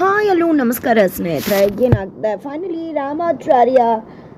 Hi hello ನಮಸ್ಕಾರ ಸ್ನೇಹಿತರೆ. ಏನಾಗ್ತದೆ ಫೈನಲಿ ರಾಮಾಚಾರ್ಯ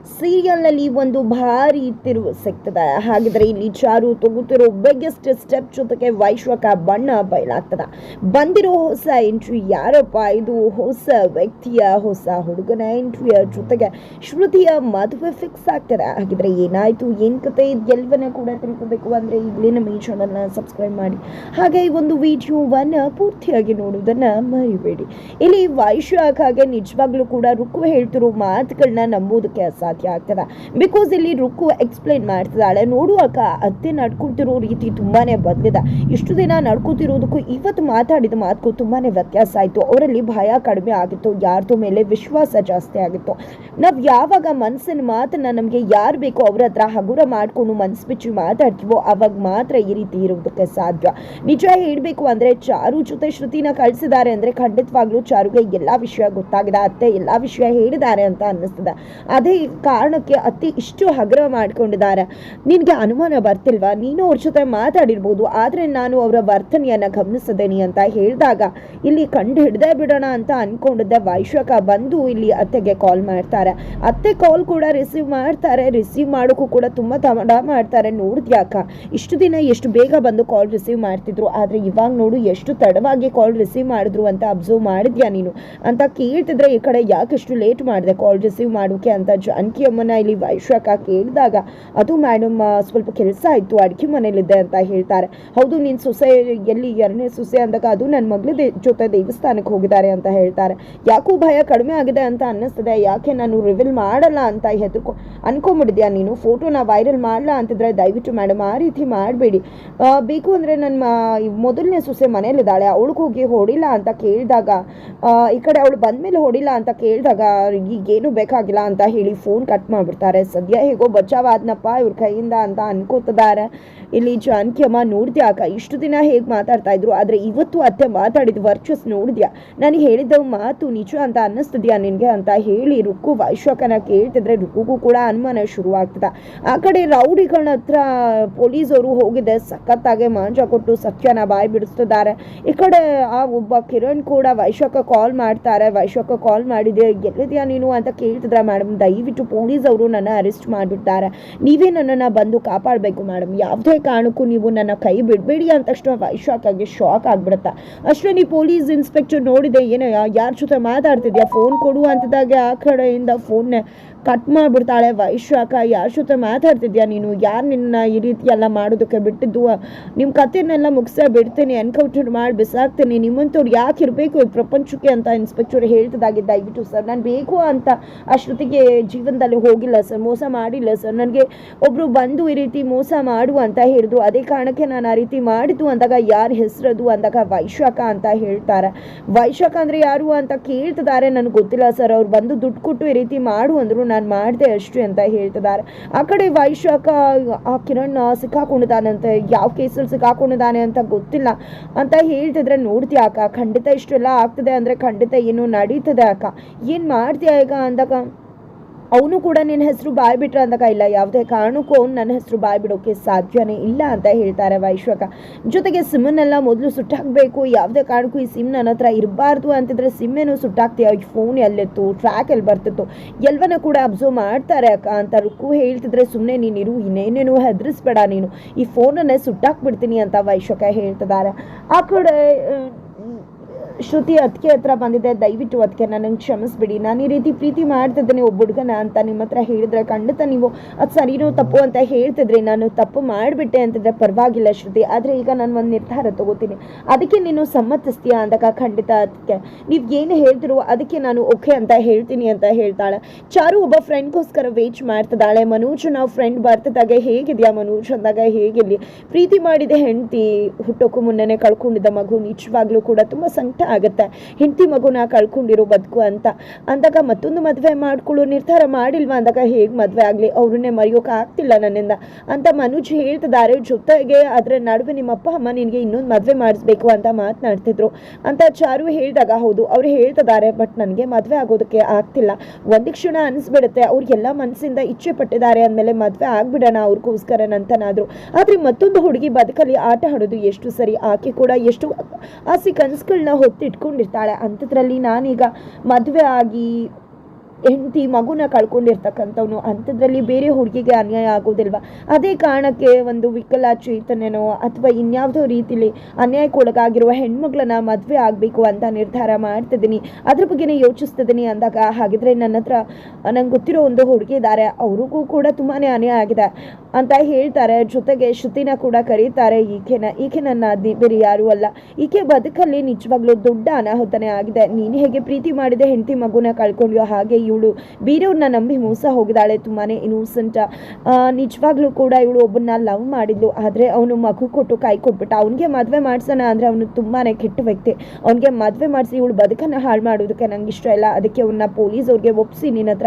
ಸೀರಿಯಲ್ನಲ್ಲಿ ಒಂದು ಭಾರಿ ತಿರುವು ಸಿಗ್ತದೆ. ಹಾಗಿದ್ರೆ ಇಲ್ಲಿ ಚಾರು ತಗೋತಿರೋ ಬಿಗ್ಗೆಸ್ಟ್ ಸ್ಟೆಪ್ ಜೊತೆಗೆ ವೈಶ್ವಕ ಬಣ್ಣ ಬಯಲಾಗ್ತದ. ಬಂದಿರೋ ಹೊಸ ಎಂಟ್ರಿ ಯಾರಪ್ಪ? ಇದು ಹೊಸ ವ್ಯಕ್ತಿಯ, ಹೊಸ ಹುಡುಗನ ಎಂಟ್ರಿಯ ಜೊತೆಗೆ ಶ್ರುತಿಯ ಮದುವೆ ಫಿಕ್ಸ್ ಆಗ್ತದೆ. ಹಾಗಿದ್ರೆ ಏನಾಯ್ತು? ಏನ್ ಕತೆ? ಎಲ್ಲವನ್ನ ಕೂಡ ತಿಳ್ಕೊಬೇಕು ಅಂದ್ರೆ ಇಲ್ಲಿನ ನಮ್ಮ ಈ ಚಾನಲ್ನ ಸಬ್ಸ್ಕ್ರೈಬ್ ಮಾಡಿ. ಹಾಗೆ ಈ ಒಂದು ವಿಡಿಯೋವನ್ನ ಪೂರ್ತಿಯಾಗಿ ನೋಡುವುದನ್ನ ಮರಿಬೇಡಿ. ಇಲ್ಲಿ ವೈಶ್ವಕ ಹಾಗೆ ನಿಜವಾಗ್ಲೂ ಕೂಡ ರುಕ್ಕು ಹೇಳ್ತಿರೋ ಮಾತುಗಳನ್ನ ನಂಬೋದಕ್ಕೆ ಅಸಾಧ್ಯ. ಆಗ್ತದ. ಬಿಕಾಸ್ ಇಲ್ಲಿ ರುಕ್ಕು ಎಕ್ಸ್ಪ್ಲೈನ್ ಮಾಡ್ತಿದ್ದಾಳೆ ನೋಡುವಾಗ ಅತ್ತೆ ನಡ್ಕೊತಿರೋ ರೀತಿ ತುಂಬಾನೇ ಬದಲಿದೆ. ಇಷ್ಟು ದಿನ ನಡ್ಕೋತಿರೋದಕ್ಕೂ ಇವತ್ತು ಮಾತಾಡಿದ ಮಾತುಗೂ ತುಂಬಾನೇ ವ್ಯತ್ಯಾಸ ಆಯಿತು. ಅವರಲ್ಲಿ ಭಯ ಕಡಿಮೆ ಆಗಿತ್ತು, ಯಾರ್ದು ಮೇಲೆ ವಿಶ್ವಾಸ ಜಾಸ್ತಿ ಆಗಿತ್ತು. ನಾವು ಯಾವಾಗ ಮನಸ್ಸಿನ ಮಾತನ್ನ ನಮಗೆ ಯಾರು ಬೇಕೋ ಅವ್ರ ಹತ್ರ ಹಗುರ ಮಾಡ್ಕೊಂಡು ಮನ್ಸು ಬಿಚ್ಚಿ ಮಾತಾಡ್ತೀವೋ ಅವಾಗ ಮಾತ್ರ ಈ ರೀತಿ ಇರೋದಕ್ಕೆ ಸಾಧ್ಯ. ನಿಜ ಹೇಳಬೇಕು ಅಂದ್ರೆ ಚಾರು ಜೊತೆ ಶ್ರುತಿನ ಕಳಿಸಿದ್ದಾರೆ ಅಂದ್ರೆ ಖಂಡಿತವಾಗ್ಲೂ ಚಾರುಗೆ ಎಲ್ಲಾ ವಿಷಯ ಗೊತ್ತಾಗಿದೆ, ಅತ್ತೆ ಎಲ್ಲಾ ವಿಷಯ ಹೇಳಿದ್ದಾರೆ ಅಂತ ಅನ್ನಿಸ್ತದೆ. ಅದೇ ಕಾರಣಕ್ಕೆ ಅತಿ ಇಷ್ಟು ಹಗುರ ಮಾಡ್ಕೊಂಡಿದ್ದಾರೆ. ನಿನಗೆ ಅನುಮಾನ ಬರ್ತಿಲ್ವಾ? ನೀನು ಅವ್ರ ಜೊತೆ ಮಾತಾಡಿರ್ಬೋದು. ಆದರೆ ನಾನು ಅವರ ವರ್ತನೆಯನ್ನು ಗಮನಿಸಿದ್ದೀನಿ ಅಂತ ಹೇಳಿದಾಗ ಇಲ್ಲಿ ಕಂಡು ಹಿಡ್ದೇ ಬಿಡೋಣ ಅಂತ ಅಂದ್ಕೊಂಡಿದ್ದೆ ವೈಶ್ವಕ ಬಂದು ಇಲ್ಲಿ ಅತ್ತೆಗೆ ಕಾಲ್ ಮಾಡ್ತಾರೆ. ಅತ್ತೆ ಕಾಲ್ ಕೂಡ ರಿಸೀವ್ ಮಾಡ್ತಾರೆ. ರಿಸೀವ್ ಮಾಡೋಕ್ಕೂ ಕೂಡ ತುಂಬ ತಡ ಮಾಡ್ತಾರೆ. ನೋಡಿದ್ಯಾಕ ಇಷ್ಟು ದಿನ ಎಷ್ಟು ಬೇಗ ಬಂದು ಕಾಲ್ ರಿಸೀವ್ ಮಾಡ್ತಿದ್ರು? ಆದರೆ ಇವಾಗ ನೋಡು ಎಷ್ಟು ತಡವಾಗಿ ಕಾಲ್ ರಿಸೀವ್ ಮಾಡಿದ್ರು ಅಂತ ಅಬ್ಸರ್ವ್ ಮಾಡಿದ್ಯಾ ನೀನು? ಅಂತ ಕೇಳ್ತಿದ್ರೆ ಈ ಕಡೆ ಯಾಕೆ ಇಷ್ಟು ಲೇಟ್ ಮಾಡಿದೆ ಕಾಲ್ ರಿಸೀವ್ ಮಾಡೋಕೆ ಅಂತ ಜಾನಕಿ ಅಮ್ಮನ ಇಲ್ಲಿ ವೈಶ್ವಕ ಕೇಳಿದಾಗ, ಅದು ಮೇಡಮ್ ಸ್ವಲ್ಪ ಕೆಲಸ ಆಯಿತು, ಅಡುಗೆ ಮನೇಲಿದೆ ಅಂತ ಹೇಳ್ತಾರೆ. ಹೌದು, ನೀನು ಸೊಸೆ ಎಲ್ಲಿ? ಎರಡನೇ ಸೊಸೆ ಅಂದಾಗ ಅದು ನನ್ನ ಮಗಳ ಜೊತೆ ದೇವಸ್ಥಾನಕ್ಕೆ ಹೋಗಿದ್ದಾರೆ ಅಂತ ಹೇಳ್ತಾರೆ. ಯಾಕೋ ಭಯ ಕಡಿಮೆ ಆಗಿದೆ ಅಂತ ಅನ್ನಿಸ್ತದೆ. ಯಾಕೆ ನಾನು ರಿವೀಲ್ ಮಾಡಲ್ಲ ಅಂತ ಹೆದರ್ಕೊ ಅನ್ಕೊಂಬಿಡಿದ್ಯಾ ನೀನು? ಫೋಟೋನ ವೈರಲ್ ಮಾಡಲ್ಲ ಅಂತಿದ್ರೆ ದಯವಿಟ್ಟು ಮೇಡಮ್ ಆ ರೀತಿ ಮಾಡಬೇಡಿ. ಬೇಕು ಅಂದರೆ ನನ್ನ ಮೊದಲನೇ ಸೊಸೆ ಮನೇಲಿದ್ದಾಳೆ ಅವಳಿಗೆ ಹೋಗಿ ಹೊಡಿಲ್ಲ ಅಂತ ಕೇಳಿದಾಗ ಈ ಕಡೆ ಅವಳು ಬಂದಮೇಲೆ ಹೊಡಿಲ್ಲ ಅಂತ ಕೇಳಿದಾಗ, ಈಗೇನು ಬೇಕಾಗಿಲ್ಲ ಅಂತ ಹೇಳಿ ಫೋನ್ ಕಟ್ ಮಾಡಿಬಿಡ್ತಾರೆ. ಸದ್ಯ ಹೇಗೋ ಬಚಾವ್ ಆದ್ನಪ್ಪ ಇವ್ರ ಕೈಯಿಂದ ಅಂತ ಅನ್ಕೋತಿದ್ದಾರೆ. ಇಲ್ಲಿ ಜಾನಕಿ ಅಮ್ಮ ಅಕ್ಕ? ಇಷ್ಟು ದಿನ ಹೇಗೆ ಮಾತಾಡ್ತಾ ಇದ್ರು? ಆದರೆ ಇವತ್ತು ಅತ್ತೆ ಮಾತಾಡಿದ ವರ್ಚಸ್ ನೋಡಿದ್ಯಾ? ನಾನು ಹೇಳಿದ ಮಾತು ನಿಜ ಅಂತ ಅನ್ನಿಸ್ತಿದ್ಯಾ ನಿನಗೆ ಅಂತ ಹೇಳಿ ರುಕ್ಕು ವೈಶ್ವಕನ ಕೇಳ್ತಿದ್ರೆ ರುಕ್ಕುಗೂ ಕೂಡ ಅನುಮಾನ ಶುರುವಾಗ್ತದೆ. ಆ ಕಡೆ ರೌಡಿಗಳ ಹತ್ರ ಪೊಲೀಸರು ಹೋಗಿದೆ. ಸಖತ್ತಾಗೆ ಮಾಂಜ ಕೊಟ್ಟು ಸತ್ಯನ ಬಾಯಿ ಬಿಡಿಸ್ತಿದ್ದಾರೆ. ಈ ಕಡೆ ಆ ಒಬ್ಬ ಕಿರಣ್ ಕೂಡ ವೈಶೋಕ ಕಾಲ್ ಮಾಡ್ತಾರೆ. ವೈಶೋಕ ಕಾಲ್ ಮಾಡಿದೆ, ಎಲ್ಲಿದ್ಯಾ ನೀನು? ಅಂತ ಕೇಳ್ತಿದ್ರ ಮೇಡಮ್ ದಯವಿಟ್ಟು ಪೊಲೀಸ್ ಅವರು ನನ್ನ ಅರೆಸ್ಟ್ ಮಾಡಿಬಿಡ್ತಾರೆ. ನೀವೇ ನನ್ನನ್ನು ಬಂದು ಕಾಪಾಡಬೇಕು ಮೇಡಮ್ ಯಾವುದೇ ಕಾರಣಕ್ಕೂ ನೀವು ನನ್ನ ಕೈ ಬಿಡಬೇಡಿ ಅಂತ ತಕ್ಷಣ ಆಗಿ ಶಾಕ್ ಆಗ್ಬಿಡುತ್ತೆ. ಅಷ್ಟೇ ನೀ ಪೊಲೀಸ್ ಇನ್ಸ್ಪೆಕ್ಟರ್ ನೋಡಿದೆ ಏನೋ ಯಾರ ಜೊತೆ ಮಾತಾಡ್ತಿದ್ಯಾ? ಫೋನ್ ಕೊಡು ಅಂತಿದ್ದಾಗೆ ಆ ಕಡೆಯಿಂದ ಫೋನ್ ಕಟ್ ಮಾಡಿಬಿಡ್ತಾಳೆ ವೈಶಾಖ ಯಾರ ಜೊತೆ ಮಾತಾಡ್ತಿದ್ಯಾ ನೀನು? ಯಾರು ನಿನ್ನ ಈ ರೀತಿ ಎಲ್ಲ ಮಾಡೋದಕ್ಕೆ ಬಿಟ್ಟಿದ್ದು? ನಿಮ್ಮ ಕಥೆನೆಲ್ಲ ಮುಗಿಸೇ ಬಿಡ್ತೀನಿ ಎನ್ಕೌಂಟರ್ ಮಾಡಿ ಬಿಸಾಕ್ತೀನಿ. ನಿಮ್ಮಂಥವ್ರು ಯಾಕೆ ಇರಬೇಕು ಈ ಪ್ರಪಂಚಕ್ಕೆ? ಅಂತ ಇನ್ಸ್ಪೆಕ್ಟರ್ ಹೇಳ್ತದಾಗಿದ್ದ ದಯವಿಟ್ಟು, ಸರ್, ನಾನು ಬೇಕು ಅಂತ ಅಷ್ಟೊತ್ತಿಗೆ ಜೀವನದಲ್ಲಿ ಹೋಗಿಲ್ಲ, ಸರ್. ಮೋಸ ಮಾಡಿಲ್ಲ, ಸರ್. ನನಗೆ ಒಬ್ಬರು ಬಂದು ಈ ರೀತಿ ಮೋಸ ಮಾಡು ಅಂತ ಹೇಳಿದ್ರು. ಅದೇ ಕಾರಣಕ್ಕೆ ನಾನು ಆ ರೀತಿ ಮಾಡಿದ್ದು ಅಂದಾಗ ಯಾರು ಹೆಸರದು ಅಂದಾಗ ವೈಶಾಖ ಅಂತ ಹೇಳ್ತಾರೆ. ವೈಶಾಖ ಅಂದರೆ ಯಾರು ಅಂತ ಕೇಳ್ತಿದ್ದಾರೆ, ನನಗೆ ಗೊತ್ತಿಲ್ಲ, ಸರ್. ಅವ್ರು ಬಂದು ದುಡ್ಡು ಕೊಟ್ಟು ಈ ರೀತಿ ಮಾಡು ಅಂದರು. ನಾನು ಮಾಡಿದೆ ಅಷ್ಟು ಅಂತ ಹೇಳ್ತಿದ್ದಾರೆ. ಆ ಕಡೆ ವೈಶಾಖ, ಆ ಕಿರಣ್ ಸಿಕ್ಕಾಕೊಂಡಿದ್ದಾನಂತೆ. ಯಾವ ಕೇಸಲ್ಲಿ ಸಿಕ್ಕಾಕೊಂಡಿದ್ದಾನೆ ಅಂತ ಗೊತ್ತಿಲ್ಲ. ಅಂತ ಹೇಳ್ತಿದ್ರೆ ನೋಡ್ತೀಯ ಅಕ್ಕ, ಖಂಡಿತ ಇಷ್ಟೆಲ್ಲ ಆಗ್ತದೆ ಅಂದರೆ ಖಂಡಿತ ಏನು ನಡೀತದೆ ಅಕ್ಕ. ಏನು ಮಾಡ್ತೀಯ ಈಗ ಅಂದಾಗ ಅವನು ಕೂಡ ನಿನ್ನ ಹೆಸರು ಬಾಯ್ ಬಿಟ್ರೆ ಅಂದಾಗ ಇಲ್ಲ ಯಾವುದೇ ಕಾರಣಕ್ಕೂ ಅವ್ನು ನನ್ನ ಹೆಸರು ಬಾಯ್ ಬಿಡೋಕೆ ಸಾಧ್ಯನೇ ಇಲ್ಲ ಅಂತ ಹೇಳ್ತಾರೆ ವೈಶ್ವಕ. ಜೊತೆಗೆ ಸಿಮ್ಮನ್ನೆಲ್ಲ ಮೊದಲು ಸುಟ್ಟಾಕಬೇಕು. ಯಾವುದೇ ಕಾರಣಕ್ಕೂ ಈ ಸಿಮ್ ನನ್ನ ಹತ್ರ ಇರಬಾರ್ದು ಅಂತಿದ್ರೆ ಸಿಮ್ಮೇನು ಸುಟ್ಟಾಕ್ತೀಯ. ಈ ಫೋನ್ ಎಲ್ಲಿತ್ತು? ಟ್ರ್ಯಾಕ್ ಎಲ್ಲಿ ಬರ್ತಿತ್ತು? ಎಲ್ಲವನ್ನ ಕೂಡ ಅಬ್ಸರ್ವ್ ಮಾಡ್ತಾರೆ ಅಕ್ಕ ಅಂತ ರುಕ್ಕು ಹೇಳ್ತಿದ್ರೆ ಸುಮ್ಮನೆ ನೀನಿರು ಇನ್ನೇನೇನು ಹೆದರಿಸ್ಬೇಡ ನೀನು. ಈ ಫೋನನ್ನೇ ಸುಟ್ಟಾಕ್ಬಿಡ್ತೀನಿ ಅಂತ ವೈಶ್ವಕ ಹೇಳ್ತಿದ್ದಾರೆ. ಆ ಕಡೆ ಶ್ರುತಿ ಅದಕ್ಕೆ ಹತ್ರ ಬಂದಿದೆ, ದಯವಿಟ್ಟು ಅದಕ್ಕೆ ನನಗೆ ಕ್ಷಮಿಸ್ಬಿಡಿ. ನಾನು ಈ ರೀತಿ ಪ್ರೀತಿ ಮಾಡ್ತಿದ್ದೇನೆ ಒಬ್ಬ ಹುಡುಗನ ಅಂತ ನಿಮ್ಮ ಹತ್ರ ಹೇಳಿದ್ರೆ ಖಂಡಿತ ನೀವು ಅದು ಸರಿನೋ ತಪ್ಪು ಅಂತ ಹೇಳ್ತಿದ್ರಿ. ನಾನು ತಪ್ಪು ಮಾಡಿಬಿಟ್ಟೆ ಅಂತಿದ್ರೆ ಪರವಾಗಿಲ್ಲ ಶ್ರುತಿ, ಆದರೆ ಈಗ ನಾನು ಒಂದು ನಿರ್ಧಾರ ತಗೋತೀನಿ. ಅದಕ್ಕೆ ನೀನು ಸಮ್ಮತಿಸ್ತೀಯಾ ಅಂದಾಗ ಖಂಡಿತ ಅದಕ್ಕೆ ನೀವು ಏನು ಹೇಳ್ತಿರೋ ಅದಕ್ಕೆ ನಾನು ಓಕೆ ಅಂತ ಹೇಳ್ತೀನಿ ಅಂತ ಹೇಳ್ತಾಳೆ. ಚಾರು ಒಬ್ಬ ಫ್ರೆಂಡ್ಗೋಸ್ಕರ ವೇಟ್ ಮಾಡ್ತಿದ್ದಾಳೆ. ಮನೋಜ್, ನಾವು ಫ್ರೆಂಡ್ ಬರ್ತಿದ್ದಾಗ ಹೇಗಿದೆಯಾ ಮನೋಜ್ ಅಂದಾಗ ಹೇಗಿರಲಿ. ಪ್ರೀತಿ ಮಾಡಿದ ಹೆಂಡತಿ ಹುಟ್ಟೋಕ್ಕೂ ಮುನ್ನೆನೆ ಕಳ್ಕೊಂಡಿದ್ದ ಮಗು ನಿಜವಾಗ್ಲೂ ಕೂಡ ತುಂಬ ಸಂಕಟ ಆಗುತ್ತೆ. ಹೆಂಡತಿ ಮಗುನ ಕಳ್ಕೊಂಡಿರೋ ಬದುಕು ಅಂತ. ಅಂದಾಗ ಮತ್ತೊಂದು ಮದುವೆ ಮಾಡ್ಕೊಳ್ಳೋ ನಿರ್ಧಾರ ಮಾಡಿಲ್ವಾ ಅಂದಾಗ ಹೇಗೆ ಮದುವೆ ಆಗಲಿ? ಅವ್ರನ್ನೇ ಮರೆಯೋಕೆ ಆಗ್ತಿಲ್ಲ ನನ್ನಿಂದ. ಅಂತ ಮನುಜ್ ಹೇಳ್ತಿದ್ದಾರೆ ಜೊತೆಗೆ ಅದರ ನಡುವೆ ನಿಮ್ಮ ಅಪ್ಪ ಅಮ್ಮ ನಿನಗೆ ಇನ್ನೊಂದು ಮದುವೆ ಮಾಡಿಸ್ಬೇಕು ಅಂತ ಮಾತನಾಡ್ತಿದ್ರು. ಅಂತ ಚಾರು ಹೇಳಿದಾಗ ಹೌದು, ಅವ್ರು ಹೇಳ್ತಿದ್ದಾರೆ ಬಟ್ ನನಗೆ ಮದುವೆ ಆಗೋದಕ್ಕೆ ಆಗ್ತಿಲ್ಲ. ಒಂದು ಕ್ಷಣ ಅನಿಸ್ಬಿಡುತ್ತೆ. ಅವ್ರಿಗೆಲ್ಲ ಮನಸ್ಸಿಂದ ಇಚ್ಛೆ ಪಟ್ಟಿದ್ದಾರೆ ಅಂದಮೇಲೆ ಮದುವೆ ಆಗ್ಬಿಡೋಣ ಅವ್ರಿಗೋಸ್ಕರ ಅಂತನಾದ್ರು ಆದರೆ ಮತ್ತೊಂದು ಹುಡುಗಿ ಬದುಕಲ್ಲಿ ಆಟ ಆಡೋದು ಎಷ್ಟು ಸರಿ, ಆಕೆ ಕೂಡ ಎಷ್ಟು ಆಸೆ ಕನಸುಗಳನ್ನ ಗೊತ್ತಿಟ್ಕೊಂಡಿರ್ತಾಳೆ. ಅಂಥದ್ರಲ್ಲಿ ನಾನೀಗ ಮದುವೆ ಆಗಿ ಹೆಂಡತಿ ಮಗುನ ಕಳ್ಕೊಂಡಿರ್ತಕ್ಕಂಥವ್ನು. ಅಂಥದ್ರಲ್ಲಿ ಬೇರೆ ಹುಡುಗಿಗೆ ಅನ್ಯಾಯ ಆಗೋದಿಲ್ವಾ? ಅದೇ ಕಾರಣಕ್ಕೆ ಒಂದು ವಿಕಲಾಚೇತನನೋ ಅಥವಾ ಇನ್ಯಾವುದೋ ರೀತಿಲಿ ಅನ್ಯಾಯಕ್ಕೊಳಗಾಗಿರುವ ಹೆಣ್ಮಗಳನ್ನ ಮದುವೆ ಆಗಬೇಕು ಅಂತ ನಿರ್ಧಾರ ಮಾಡ್ತಿದ್ದೀನಿ. ಅದ್ರ ಬಗ್ಗೆನೇ ಯೋಚಿಸ್ತಿದ್ದೀನಿ ಅಂದಾಗ ಹಾಗಿದ್ರೆ ನನ್ನ ಹತ್ರ ನಂಗೆ ಗೊತ್ತಿರೋ ಒಂದು ಹುಡುಗಿ ಇದ್ದಾರೆ ಅವ್ರಿಗೂ ಕೂಡ ತುಂಬಾ ಅನ್ಯಾಯ ಆಗಿದೆ. ಅಂತ ಹೇಳ್ತಾರೆ. ಜೊತೆಗೆ ಶ್ರುತಿನ ಕೂಡ ಕರೀತಾರೆ, ಈಕೆನ ಈಕೆ ನನ್ನ ಬೇರೆ ಯಾರೂ ಅಲ್ಲ. ಈಕೆ ಬದುಕಲ್ಲಿ ನಿಜವಾಗ್ಲೂ ದೊಡ್ಡ ಅನಾಹುತನೇ ಆಗಿದೆ. ನೀನು ಹೇಗೆ ಪ್ರೀತಿ ಮಾಡಿದೆ ಹೆಂಡತಿ ಮಗುನ ಕಳ್ಕೊಂಡ್ಯೋ ಹಾಗೆ ಇವಳು ಬೇರೆಯವ್ರನ್ನ ನಂಬಿ ಮೋಸ ಹೋಗಿದ್ದಾಳೆ ತುಂಬಾ ಇನ್ನೂಸೆಂಟ್ ನಿಜವಾಗ್ಲೂ ಕೂಡ ಇವಳು ಒಬ್ಬನ್ನ ಲವ್ ಮಾಡಿದ್ಲು. ಆದರೆ ಅವನು ಮಗು ಕೊಟ್ಟು ಕೈ ಕೊಟ್ಬಿಟ್ಟ. ಅವನಿಗೆ ಮದುವೆ ಮಾಡ್ಸೋಣ ಅಂದರೆ ಅವನು ತುಂಬಾ ಕೆಟ್ಟ ವ್ಯಕ್ತಿ. ಅವನಿಗೆ ಮದುವೆ ಮಾಡಿಸಿ ಇವಳು ಬದುಕನ್ನು ಹಾಳು ಮಾಡೋದಕ್ಕೆ ನಂಗೆ ಇಷ್ಟ ಇಲ್ಲ. ಅದಕ್ಕೆ ಅವನ್ನ ಪೊಲೀಸ್ ಅವ್ರಿಗೆ ಒಪ್ಪಿಸಿ ನಿನ್ನ ಹತ್ರ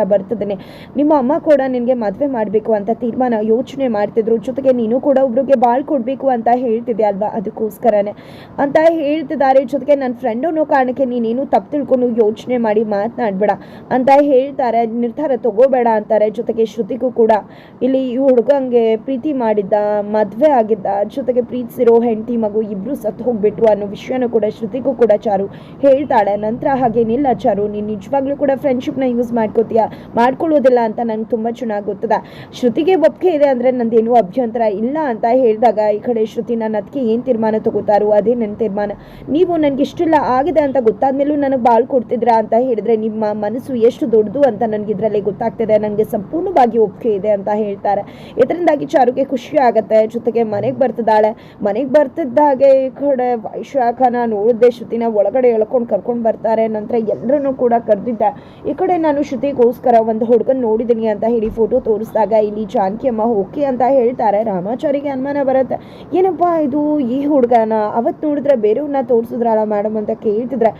ನಿಮ್ಮ ಅಮ್ಮ ಕೂಡ ನಿನಗೆ ಮದುವೆ ಮಾಡಬೇಕು ಅಂತ ತೀರ್ಮಾನ ಯೋಚನೆ ಮಾಡ್ತಿದ್ರು. ಜೊತೆಗೆ ನೀನು ಕೂಡ ಒಬ್ರಿಗೆ ಬಾಳ್ ಕೊಡ್ಬೇಕು ಅಂತ ಹೇಳ್ತಿದ್ದೆ ಅಲ್ವಾ? ಅದಕ್ಕೋಸ್ಕರನೇ. ಅಂತ ಹೇಳ್ತಿದ್ದಾರೆ. ಜೊತೆಗೆ ನನ್ನ ಫ್ರೆಂಡ್ ಅನ್ನೋ ಕಾರಣಕ್ಕೆ ನೀನೇನು ತಪ್ಪು ತಿಳ್ಕೊಂಡು ಯೋಚನೆ ಮಾಡಿ ಮಾತನಾಡಬೇಡ ಅಂತ ಹೇಳ್ತಾರೆ. ನಿರ್ಧಾರ ತಗೋಬೇಡ ಅಂತಾರೆ. ಜೊತೆಗೆ ಶ್ರುತಿಗೂ ಕೂಡ ಇಲ್ಲಿ ಈ ಹುಡುಗಂಗೆ ಪ್ರೀತಿ ಮಾಡಿದ್ದ, ಮದುವೆ ಆಗಿದ್ದ, ಜೊತೆಗೆ ಪ್ರೀತಿಸಿರೋ ಹೆಂಡತಿ ಮಗು ಇಬ್ರು ಸತ್ತು ಹೋಗ್ಬಿಟ್ರು ಅನ್ನೋ ವಿಷಯನೂ ಕೂಡ ಶ್ರುತಿಗೂ ಕೂಡ ಚಾರು ಹೇಳ್ತಾಳೆ. ನಂತರ ಹಾಗೇನಿಲ್ಲ ಚಾರು. ನೀನು ನಿಜವಾಗ್ಲೂ ಕೂಡ ಫ್ರೆಂಡ್ಶಿಪ್ನ ಯೂಸ್ ಮಾಡ್ಕೋತೀಯ? ಮಾಡ್ಕೊಳ್ಳೋದಿಲ್ಲ ಅಂತ ನಂಗೆ ತುಂಬ ಚೆನ್ನಾಗಿ ಗೊತ್ತದ. ಶ್ರುತಿಗೆ ಒಪ್ಪಿಗೆ ಇದೆ ಅಂದರೆ ನಂದೇನು ಅಭ್ಯಂತರ ಇಲ್ಲ ಅಂತ ಹೇಳಿದಾಗ ಈ ಕಡೆ ಶ್ರುತಿ ನಾನು ಅದಕ್ಕೆ ಏನು ತೀರ್ಮಾನ ತಗೋತಾರೋ ಅದೇ ನನ್ನ ತೀರ್ಮಾನ. ನೀವು ನನಗೆ ಇಷ್ಟಿಲ್ಲ ಆಗಿದೆ ಅಂತ ಗೊತ್ತಾದ್ಮೇಲೂ ನನಗೆ ಬಾಳ್ ಕೊಡ್ತಿದ್ರಾ ಅಂತ ಹೇಳಿದ್ರೆ ನಿಮ್ಮ ಮನಸ್ಸು ಎಷ್ಟು ದೊಡ್ಡದು ಅಂತ ನನಗೆ ಇದರಲ್ಲಿ ಗೊತ್ತಾಗ್ತಿದೆ. ನನಗೆ ಸಂಪೂರ್ಣವಾಗಿ ಒಪ್ಪಿಗೆ ಇದೆ ಅಂತ ಹೇಳ್ತಾರೆ. ಇದರಿಂದಾಗಿ ಚಾರುಗೆ ಖುಷಿ ಆಗುತ್ತೆ. ಜೊತೆಗೆ ಮನೆಗೆ ಬರ್ತಿದ್ದಾಳೆ. ಮನೆಗೆ ಬರ್ತಿದ್ದಾಗೆ ಈ ಕಡೆ ವೈಶಾಖನ ನೋಡಿದ್ದೆ ಶ್ರುತಿನ ಒಳಗಡೆ ಎಳ್ಕೊಂಡು ಕರ್ಕೊಂಡು ಬರ್ತಾರೆ. ನಂತರ ಎಲ್ಲರನ್ನೂ ಕೂಡ ಕರೆದಿದ್ದೆ. ಈ ಕಡೆ ನಾನು ಶ್ರುತಿಗೋಸ್ಕರ ಒಂದು ಹುಡುಗನ ನೋಡಿದ್ದೀನಿ ಅಂತ ಹೇಳಿ ಫೋಟೋ ತೋರಿಸಿದಾಗ ಇಲ್ಲಿ ಜಾನಕಿ ಅಮ್ಮ ಓಕೆ ಅಂತ ಹೇಳ್ತಾರೆ, ರಾಮಾಚಾರಿಗೆ ಅನುಮಾನ ಬರುತ್ತೆ. ಏನಪ್ಪ ಇದು ಈ ಹುಡುಗನ? ಅವತ್ತು ನೋಡಿದ್ರೆ ಬೇರೆಯವ್ರನ್ನ ತೋರಿಸಿದ್ರಲ್ಲ ಮೇಡಮ್ ಅಂತ ಕೇಳ್ತಿದ್ರೆ,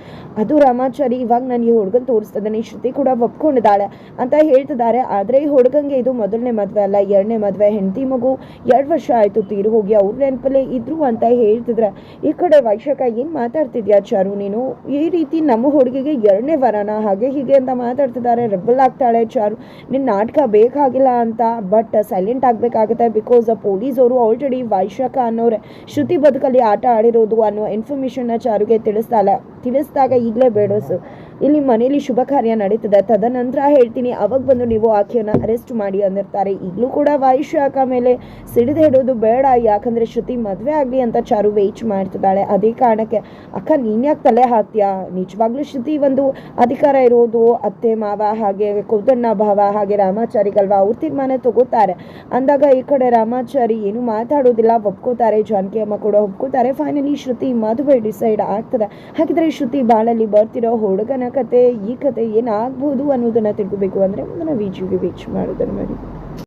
ಅದು ರಾಮಾಚಾರಿ, ಇವಾಗ ನಾನು ಈ ಹುಡುಗನ ತೋರಿಸ್ತಿದ್ದೇನೆ, ಶ್ರುತಿ ಕೂಡ ಒಪ್ಕೊಂಡಿದ್ದಾಳೆ ಅಂತ ಹೇಳ್ತಿದ್ದಾರೆ. ಆದರೆ ಈ ಹುಡುಗಂಗೆ ಇದು ಮೊದಲನೇ ಮದುವೆ ಅಲ್ಲ, ಎರಡನೇ ಮದುವೆ. ಹೆಂಡತಿ ಮಗು ಎರಡು ವರ್ಷ ಆಯಿತು ತೀರು ಹೋಗಿ, ಅವ್ರ ನೆನಪಲ್ಲೇ ಇದ್ರು ಅಂತ ಹೇಳ್ತಿದ್ರೆ, ಈ ಕಡೆ ವೈಶಾಖ ಏನು ಮಾತಾಡ್ತಿದ್ಯಾ ಚಾರು ನೀನು? ಈ ರೀತಿ ನಮ್ಮ ಹುಡುಗಿಗೆ ಎರಡನೇ ವರನ? ಹಾಗೆ ಹೀಗೆ ಅಂತ ಮಾತಾಡ್ತಿದ್ದಾರೆ. ರೆಬಲ್ ಆಗ್ತಾಳೆ ಚಾರು. ನಿನ್ನ ನಾಟಕ ಬೇಕಾಗಿಲ್ಲ ಅಂತ ಬಟ್ ಸೈಲೆಂಟ್ ಆಗಬೇಕಾಗುತ್ತೆ ಬಿಕಾಸ್ ಪೊಲೀಸ್ ಅವರು ಆಲ್ರೆಡಿ ವೈಶಾಖ ಅನ್ನೋರೆ, ಶ್ರುತಿ ಬದುಕಲ್ಲಿ ಆಟ ಆಡಿರೋದು ಅನ್ನೋ ಇನ್ಫಾರ್ಮೇಷನ್ನ ಚಾರುಗೆ ತಿಳಿಸ್ತಾಳೆ ತಿಳಿಸಿದಾಗ ಈಗಲೇ ಬೇಡೋಸು ಇಲ್ಲಿ ಮನೆಯಲ್ಲಿ ಶುಭ ಕಾರ್ಯ ನಡೀತದೆ. ತದನಂತರ ಹೇಳ್ತೀನಿ, ಅವಾಗ ಬಂದು ನೀವು ಆಕೆಯನ್ನು ಅರೆಸ್ಟ್ ಮಾಡಿ ಅಂದಿರ್ತಾರೆ. ಈಗಲೂ ಕೂಡ ವಾಯುಶಾಖ ಮೇಲೆ ಸಿಡಿದು ಹಿಡೋದು ಬೇಡ. ಯಾಕಂದರೆ ಶ್ರುತಿ ಮದುವೆ ಆಗಲಿ ಅಂತ ಚಾರು ವೇಚ್ ಮಾಡ್ತಿದ್ದಾಳೆ. ಅದೇ ಕಾರಣಕ್ಕೆ, ಅಕ್ಕ ನೀನ್ಯಾಕೆ ತಲೆ ಹಾಕ್ತೀಯಾ? ನಿಜವಾಗ್ಲೂ ಶ್ರುತಿ ಒಂದು ಅಧಿಕಾರ ಇರೋದು. ಅತ್ತೆ, ಮಾವ ಹಾಗೆ ಕೌದಣ್ಣ, ಭಾವ ಹಾಗೆ ರಾಮಾಚಾರಿಗಲ್ವಾ? ಅವ್ರ ತೀರ್ಮಾನ ತಗೋತಾರೆ. ಅಂದಾಗ ಈ ಕಡೆ ರಾಮಾಚಾರಿ ಏನು ಮಾತಾಡೋದಿಲ್ಲ. ಒಪ್ಕೋತಾರೆ, ಜಾನಕಿ ಅಮ್ಮ ಕೂಡ ಒಪ್ಕೋತಾರೆ. ಫೈನಲಿ ಶ್ರುತಿ ಮದುವೆ ಡಿಸೈಡ್ ಆಗ್ತದೆ. ಹಾಗಿದ್ರೆ ಶ್ರುತಿ ಬಾಳಲ್ಲಿ ಬರ್ತಿರೋ ಹುಡುಗನ ಕತೆ ಈ ಕತೆ ಏನಾಗ್ಬೋದು ಅನ್ನೋದನ್ನ ತಿಳ್ಕೊಬೇಕು. ಅಂದ್ರೆ ಮುಂದಿನ ವಿಡಿಯೋಗೆ ವೀಕ್ಷ ಮಾಡೋದನ್ನ ಮಾಡಿ.